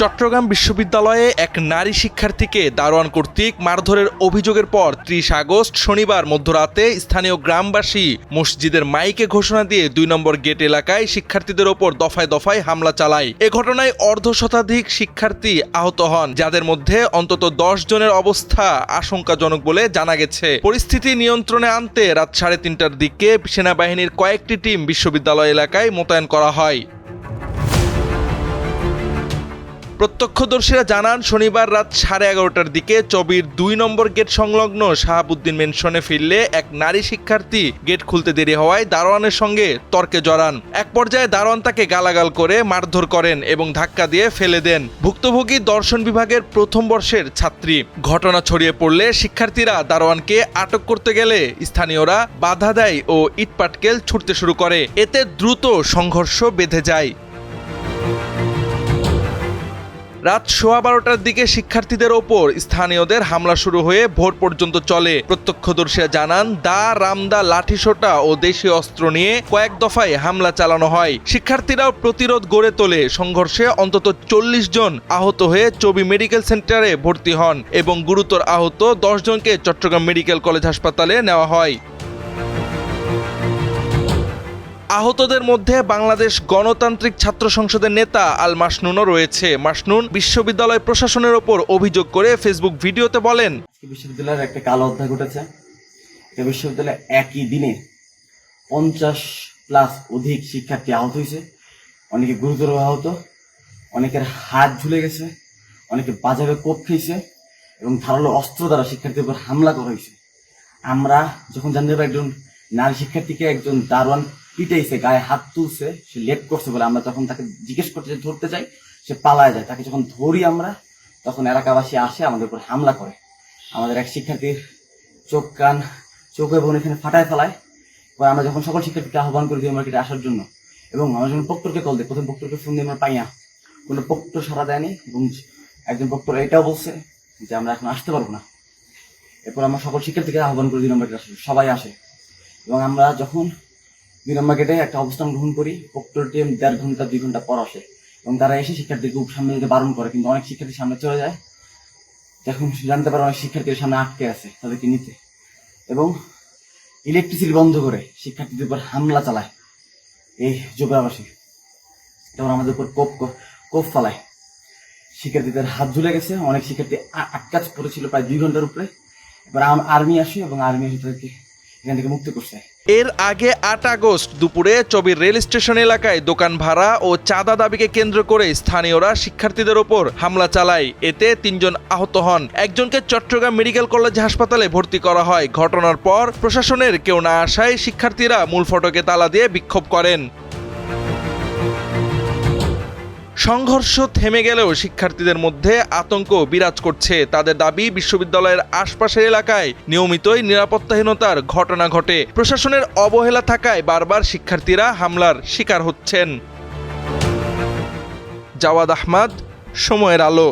চট্টগ্রাম বিশ্ববিদ্যালয়ে এক নারী শিক্ষার্থীকে দারোয়ান কর্তৃক মারধরের অভিযোগের পর ত্রিশ আগস্ট শনিবার মধ্যরাতে স্থানীয় গ্রামবাসী মসজিদের মাইকে ঘোষণা দিয়ে দুই নম্বর গেট এলাকায় শিক্ষার্থীদের ওপর দফায় দফায় হামলা চালায়। এ ঘটনায় অর্ধ শতাধিক শিক্ষার্থী আহত হন, যাদের মধ্যে অন্তত দশ জনের অবস্থা আশঙ্কাজনক বলে জানা গেছে। পরিস্থিতি নিয়ন্ত্রণে আনতে রাত সাড়ে তিনটার দিকে সেনাবাহিনীর কয়েকটি টিম বিশ্ববিদ্যালয় এলাকায় মোতায়েন করা হয়। প্রত্যক্ষদর্শীরা জানান, শনিবার রাত সাড়ে এগারোটার দিকে চবির দুই নম্বর গেট সংলগ্ন শাহাবুদ্দিন মেনশনে ফিরলে এক নারী শিক্ষার্থী গেট খুলতে দেরি হওয়ায় দারোয়ানের সঙ্গে তর্কে জড়ান। এক পর্যায়ে দারোয়ান তাকে গালাগাল করে মারধর করেন এবং ধাক্কা দিয়ে ফেলে দেন। ভুক্তভোগী দর্শন বিভাগের প্রথম বর্ষের ছাত্রী। ঘটনা ছড়িয়ে পড়লে শিক্ষার্থীরা দারোয়ানকে আটক করতে গেলে স্থানীয়রা বাধা দেয় ও ইটপাটকেল ছুটতে শুরু করে। এতে দ্রুত সংঘর্ষ বেঁধে যায়। রাত সোয়া বারোটার দিকে শিক্ষার্থীদের ওপর স্থানীয়দের হামলা শুরু হয়ে ভোর পর্যন্ত চলে। প্রত্যক্ষদর্শীরা জানান, দা, রামদা, লাঠিসোঁটা ও দেশীয় অস্ত্র নিয়ে কয়েক দফায় হামলা চালানো হয়। শিক্ষার্থীরাও প্রতিরোধ গড়ে তোলে। সংঘর্ষে অন্তত চল্লিশ জন আহত হয়ে চবি মেডিকেল সেন্টারে ভর্তি হন এবং গুরুতর আহত দশ জনকে চট্টগ্রাম মেডিকেল কলেজ হাসপাতালে নেওয়া হয়। আহতদের মধ্যে বাংলাদেশ গণতান্ত্রিক ছাত্র সংসদের নেতা আল মাসনুনও রয়েছে। মাসনুন বিশ্ববিদ্যালয় প্রশাসনের ওপর অভিযোগ করে ফেসবুক ভিডিওতে বলেন বিশ্ববিদ্যালয়ের একটা কালো অধ্যায় ঘটেছে। বিশ্ববিদ্যালয়ে একই দিনে পঞ্চাশ প্লাস অধিক শিক্ষার্থী আহত হয়েছে। অনেকে গুরুতর আহত, অনেকের হাত ঝুলে গেছে, অনেকে বাজারে কোপ খেয়েছে এবং ধারালো অস্ত্র দ্বারা শিক্ষার্থীর উপর হামলা করা হয়েছে। আমরা যখন জানতে পারি একজন নারী শিক্ষার্থীকে একজন দারোয়ান পিটাইছে, গায়ে হাত তুলছে, সে লেট করছে বলে আমরা তখন তাকে জিজ্ঞেস করতে ধরতে চাই সে পালায় যায়। তাকে যখন ধরি আমরা, তখন এলাকাবাসী আসে আমাদের উপর হামলা করে। আমাদের এক শিক্ষার্থীর চোখ, কান, চোখ এবং এখানে ফাটায় ফেলায়। এবার আমরা যখন সকল শিক্ষার্থীকে আহ্বান করি দিয়ে মার্কেটে আসার জন্য, এবং আমরা যখন প্রক্টরকে কল দিই, প্রথম প্রক্টরকে ফোন দিয়ে আমরা পাই না। কোনো প্রক্টর সারা দেয়নি, এবং একজন প্রক্টর এটাও বলছে যে আমরা এখন আসতে পারব না। এরপর আমরা সকল শিক্ষার্থীকে আহ্বান করে দুই নম্বর সবাই আসে। এবং আমরা যখন দুই নম্বর গেটে একটা অবস্থান গ্রহণ করি, প্রক্টর টিম দেড় ঘণ্টা, দুই ঘণ্টা পর আসে। এবং তারা এসে শিক্ষার্থীকে সামনে যেতে বারণ করে, কিন্তু অনেক শিক্ষার্থী সামনে চলে যায়। যখন জানতে পারে অনেক শিক্ষার্থীর সামনে আটকে আছে তাদেরকে নিতে। এবং ইলেকট্রিসিটি বন্ধ করে শিক্ষার্থীদের উপর হামলা চালায় এই যোগাবাসী তখন আমাদের উপর কোপ কোপ ফালায়। শিক্ষার্থীদের হাত ঝুলে গেছে, অনেক শিক্ষার্থী আ- আটকাচ পড়েছিল প্রায় দুই ঘণ্টার উপরে। এবার আর্মি আসে এবং আর্মি এসে তাদেরকে থেকে মুক্ত করছে। এর আগে আট আগস্ট দুপুরে চবির রেল স্টেশন এলাকায় দোকান ভাড়া ও চাঁদা দাবিকে কেন্দ্র করে স্থানীয়রা শিক্ষার্থীদের ওপর হামলা চালায়। এতে তিনজন আহত হন। একজনকে চট্টগ্রাম মেডিকেল কলেজ হাসপাতালে ভর্তি করা হয়। ঘটনার পর প্রশাসনের কেউ না আসায় শিক্ষার্থীরা মূল ফটকে তালা দিয়ে বিক্ষোভ করেন। সংঘর্ষ থেমে গেলেও শিক্ষার্থীদের মধ্যে আতঙ্ক বিরাজ করছে। তাদের দাবি, বিশ্ববিদ্যালয়ের আশপাশের এলাকায় নিয়মিতই নিরাপত্তাহীনতার ঘটনা ঘটে। প্রশাসনের অবহেলা থাকায় বারবার শিক্ষার্থীরা হামলার শিকার হচ্ছেন। জাওয়াদ আহমাদ, সময়ের আলো।